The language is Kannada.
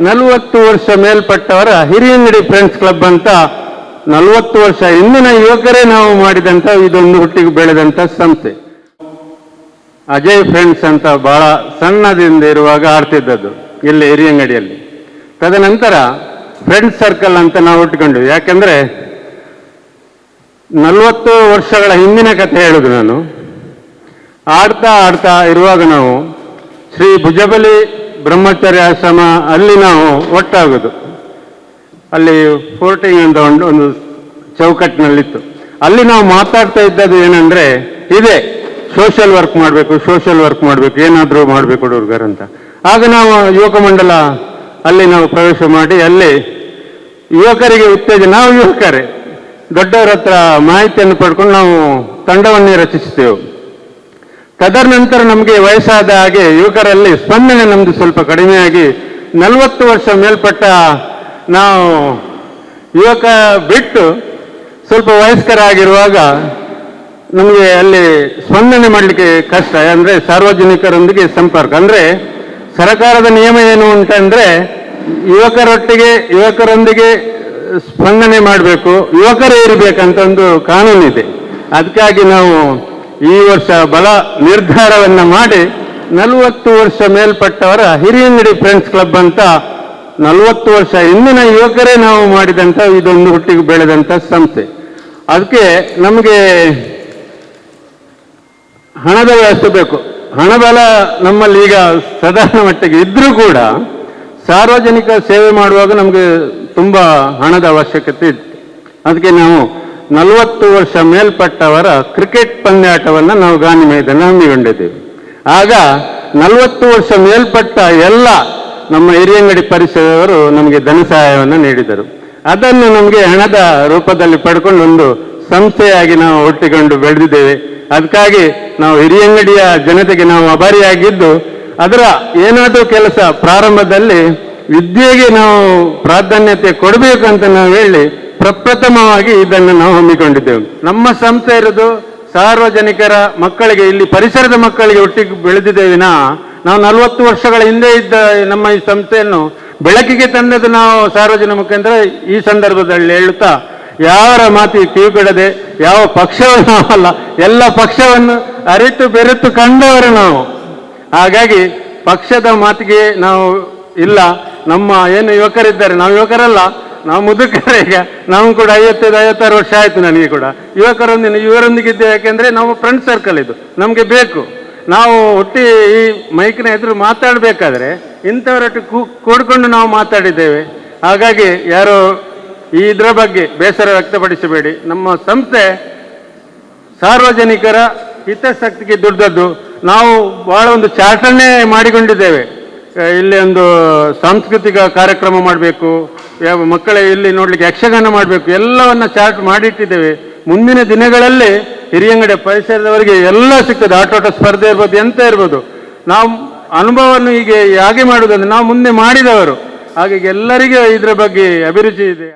ನಲವತ್ತು ವರ್ಷ ಮೇಲ್ಪಟ್ಟವರ ಹಿರಿಯಂಗಡಿ ಫ್ರೆಂಡ್ಸ್ ಕ್ಲಬ್ ಅಂತ ನಲವತ್ತು ವರ್ಷ ಇಂದಿನ ಯುವಕರೇ ನಾವು ಮಾಡಿದಂಥ ಇದೊಂದು ಹುಟ್ಟಿಗೆ ಬೆಳೆದಂಥ ಸಂಸ್ಥೆ. ಅಜಯ್ ಫ್ರೆಂಡ್ಸ್ ಅಂತ ಬಹಳ ಸಣ್ಣದಿಂದ ಇರುವಾಗ ಆಡ್ತಿದ್ದದ್ದು ಇಲ್ಲಿ ಹಿರಿಯಂಗಡಿಯಲ್ಲಿ ತದನಂತರ ಫ್ರೆಂಡ್ಸ್ ಸರ್ಕಲ್ ಅಂತ ನಾವು ಉಟ್ಕೊಂಡ್ವಿ ಯಾಕಂದ್ರೆ ನಲವತ್ತು ವರ್ಷಗಳ ಹಿಂದಿನ ಕಥೆ ಹೇಳುದು ನಾನು. ಆಡ್ತಾ ಆಡ್ತಾ ಇರುವಾಗ ನಾವು ಶ್ರೀ ಭುಜಬಲಿ ಬ್ರಹ್ಮಚರ್ಯ ಆಶ್ರಮ, ಅಲ್ಲಿ ನಾವು ಒಟ್ಟಾಗೋದು. ಅಲ್ಲಿ ಫೋರ್ಟಿಂಗ್ ಅಂತ ಒಂದು ಒಂದು ಚೌಕಟ್ಟಿನಲ್ಲಿತ್ತು. ಅಲ್ಲಿ ನಾವು ಮಾತಾಡ್ತಾ ಇದ್ದದ್ದು ಏನಂದ್ರೆ, ಇದೆ ಸೋಷಿಯಲ್ ವರ್ಕ್ ಮಾಡಬೇಕು ಸೋಷಿಯಲ್ ವರ್ಕ್ ಮಾಡಬೇಕು, ಏನಾದರೂ ಮಾಡಬೇಕು ಹುಡುಗರು ಅಂತ. ಆಗ ನಾವು ಯುವಕ ಮಂಡಲ, ಅಲ್ಲಿ ನಾವು ಪ್ರವೇಶ ಮಾಡಿ, ಅಲ್ಲಿ ಯುವಕರಿಗೆ ಉತ್ತೇಜನ ನಾವು ಯುವಕರೇ. ದೊಡ್ಡವರ ಹತ್ರ ಮಾಹಿತಿಯನ್ನು ಪಡ್ಕೊಂಡು ನಾವು ತಂಡವನ್ನೇ ರಚಿಸ್ತೇವೆ ತದನಂತರ ನಮಗೆ ವಯಸ್ಸಾದ ಹಾಗೆ ಯುವಕರಲ್ಲಿ ಸ್ಪಂದನೆ ನಮ್ದು ಸ್ವಲ್ಪ ಕಡಿಮೆಯಾಗಿ ನಲವತ್ತು ವರ್ಷ ಮೇಲ್ಪಟ್ಟ ನಾವು ಯುವಕ ಬಿಟ್ಟು ಸ್ವಲ್ಪ ವಯಸ್ಕರಾಗಿರುವಾಗ ನಮಗೆ ಅಲ್ಲಿ ಸ್ಪಂದನೆ ಮಾಡಲಿಕ್ಕೆ ಕಷ್ಟ, ಅಂದರೆ ಸಾರ್ವಜನಿಕರೊಂದಿಗೆ ಸಂಪರ್ಕ. ಅಂದರೆ ಸರ್ಕಾರದ ನಿಯಮ ಏನು ಅಂತಂದರೆ ಯುವಕರೊಟ್ಟಿಗೆ, ಯುವಕರೊಂದಿಗೆ ಸ್ಪಂದನೆ ಮಾಡಬೇಕು, ಯುವಕರೇ ಇರಬೇಕಂತ ಒಂದು ಕಾನೂನಿದೆ. ಅದಕ್ಕಾಗಿ ನಾವು ಈ ವರ್ಷ ಬಲ ನಿರ್ಧಾರವನ್ನ ಮಾಡಿ ನಲವತ್ತು ವರ್ಷ ಮೇಲ್ಪಟ್ಟವರ ಹಿರಿಯಂಗಡಿ ಫ್ರೆಂಡ್ಸ್ ಕ್ಲಬ್ ಅಂತ ನಲವತ್ತು ವರ್ಷ ಇಂದಿನ ಯುವಕರೇ ನಾವು ಮಾಡಿದಂಥ ಇದೊಂದು ಹುಟ್ಟಿಗೆ ಬೆಳೆದಂಥ ಸಂಸ್ಥೆ. ಅದಕ್ಕೆ ನಮಗೆ ಹಣದ ವ್ಯವಸ್ಥೆ ಬೇಕು. ಹಣಬಲ ನಮ್ಮಲ್ಲಿ ಈಗ ಸಾಧಾರಣ ಮಟ್ಟಿಗೆ ಇದ್ರೂ ಕೂಡ ಸಾರ್ವಜನಿಕ ಸೇವೆ ಮಾಡುವಾಗ ನಮಗೆ ತುಂಬ ಹಣದ ಅವಶ್ಯಕತೆ ಇತ್ತು. ಅದಕ್ಕೆ ನಾವು ನಲವತ್ತು ವರ್ಷ ಮೇಲ್ಪಟ್ಟವರ ಕ್ರಿಕೆಟ್ ಪಂದ್ಯಾಟವನ್ನು ನಾವು ಗಾಂಧಿ ಮೈದಾನ ಹಮ್ಮಿಕೊಂಡಿದ್ದೇವೆ. ಆಗ ನಲವತ್ತು ವರ್ಷ ಮೇಲ್ಪಟ್ಟ ಎಲ್ಲ ನಮ್ಮ ಹಿರಿಯಂಗಡಿ ಪರಿಸರವರು ನಮಗೆ ಧನ ಸಹಾಯವನ್ನು ನೀಡಿದರು. ಅದನ್ನು ನಮಗೆ ಹಣದ ರೂಪದಲ್ಲಿ ಪಡ್ಕೊಂಡು ಒಂದು ಸಂಸ್ಥೆಯಾಗಿ ನಾವು ಒಟ್ಟಿಕೊಂಡು ಬೆಳೆದಿದ್ದೇವೆ. ಅದಕ್ಕಾಗಿ ನಾವು ಹಿರಿಯಂಗಡಿಯ ಜನತೆಗೆ ನಾವು ಅಭಾರಿಯಾಗಿದ್ದು ಅದರ ಏನಾದರೂ ಕೆಲಸ ಪ್ರಾರಂಭದಲ್ಲಿ ವಿದ್ಯೆಗೆ ನಾವು ಪ್ರಾಧಾನ್ಯತೆ ಕೊಡಬೇಕು ಅಂತ ನಾವು ಹೇಳಿ ಪ್ರಪ್ರಥಮವಾಗಿ ಇದನ್ನು ನಾವು ಹಮ್ಮಿಕೊಂಡಿದ್ದೆವು. ನಮ್ಮ ಸಂಸ್ಥೆ ಇರೋದು ಸಾರ್ವಜನಿಕರ ಮಕ್ಕಳಿಗೆ, ಇಲ್ಲಿ ಪರಿಸರದ ಮಕ್ಕಳಿಗೆ ಒಟ್ಟಿಗೆ ಬೆಳೆದಿದ್ದೇವಿನ ನಾವು ನಲವತ್ತು ವರ್ಷಗಳ ಹಿಂದೆ ಇದ್ದ ನಮ್ಮ ಈ ಸಂಸ್ಥೆಯನ್ನು ಬೆಳಕಿಗೆ ತಂದದ್ದು ನಾವು ಸಾರ್ವಜನಿಕ ಮುಖಾಂತರ ಈ ಸಂದರ್ಭದಲ್ಲಿ ಹೇಳುತ್ತಾ, ಯಾರ ಮಾತಿ ಕಿವಿಗಡದೆ ಯಾವ ಪಕ್ಷವನ್ನು ಅಲ್ಲ ಎಲ್ಲ ಪಕ್ಷವನ್ನು ಅರಿತು ಬೆರೆತು ಕಂಡವರು ನಾವು. ಹಾಗಾಗಿ ಪಕ್ಷದ ಮಾತಿಗೆ ನಾವು ಇಲ್ಲ. ನಮ್ಮ ಏನು ಯುವಕರಿದ್ದಾರೆ, ನಾವು ಯುವಕರಲ್ಲ. ನಾವು ಮುದುಕರ ಈಗ. ನಾವು ಕೂಡ ಐವತ್ತೈದು, ಐವತ್ತಾರು ವರ್ಷ ಆಯಿತು ನನಗೆ ಕೂಡ. ಯುವಕರೊಂದಿನ ಇವರೊಂದಿಗೆ ಯಾಕೆಂದ್ರೆ ನಾವು ಫ್ರೆಂಡ್ ಸರ್ಕಲ್ ಇದು. ನಮಗೆ ಬೇಕು. ನಾವು ಹುಟ್ಟಿ ಈ ಮೈಕ್ನ ಎದುರು ಮಾತಾಡಬೇಕಾದ್ರೆ ಇಂಥವರೊಟ್ಟು ಕೂಡ್ಕೊಂಡು ನಾವು ಮಾತಾಡಿದ್ದೇವೆ. ಹಾಗಾಗಿ ಯಾರು ಈ ಇದರ ಬಗ್ಗೆ ಬೇಸರ ವ್ಯಕ್ತಪಡಿಸಬೇಡಿ. ನಮ್ಮ ಸಂಸ್ಥೆ ಸಾರ್ವಜನಿಕರ ಹಿತಾಸಕ್ತಿಗೆ ದುಡ್ದದ್ದು. ನಾವು ಬಹಳ ಒಂದು ಚಾಟನ್ನೇ ಮಾಡಿಕೊಂಡಿದ್ದೇವೆ. ಇಲ್ಲಿ ಒಂದು ಸಾಂಸ್ಕೃತಿಕ ಕಾರ್ಯಕ್ರಮ ಮಾಡಬೇಕು. ಮಕ್ಕಳ ಇಲ್ಲಿ ನೋಡ್ಲಿಕ್ಕೆ ಯಕ್ಷಗಾನ ಮಾಡಬೇಕು, ಎಲ್ಲವನ್ನ ಚಾರ್ಟ್ ಮಾಡಿಟ್ಟಿದ್ದೇವೆ. ಮುಂದಿನ ದಿನಗಳಲ್ಲಿ ಹಿರಿಯಂಗಡೆ ಪರಿಸರದವರಿಗೆ ಎಲ್ಲ ಸಿಗ್ತದೆ. ಆಟೋಟ ಸ್ಪರ್ಧೆ ಇರ್ಬೋದು, ಎಂತ ಇರ್ಬೋದು. ನಾವು ಅನುಭವವನ್ನು ಹೀಗೆ ಹೇಗೆ ಮಾಡುವುದಂದ್ರೆ ನಾವು ಮುಂದೆ ಮಾಡಿದವರು. ಹಾಗಾಗಿ ಎಲ್ಲರಿಗೂ ಇದರ ಬಗ್ಗೆ ಅಭಿರುಚಿ ಇದೆ.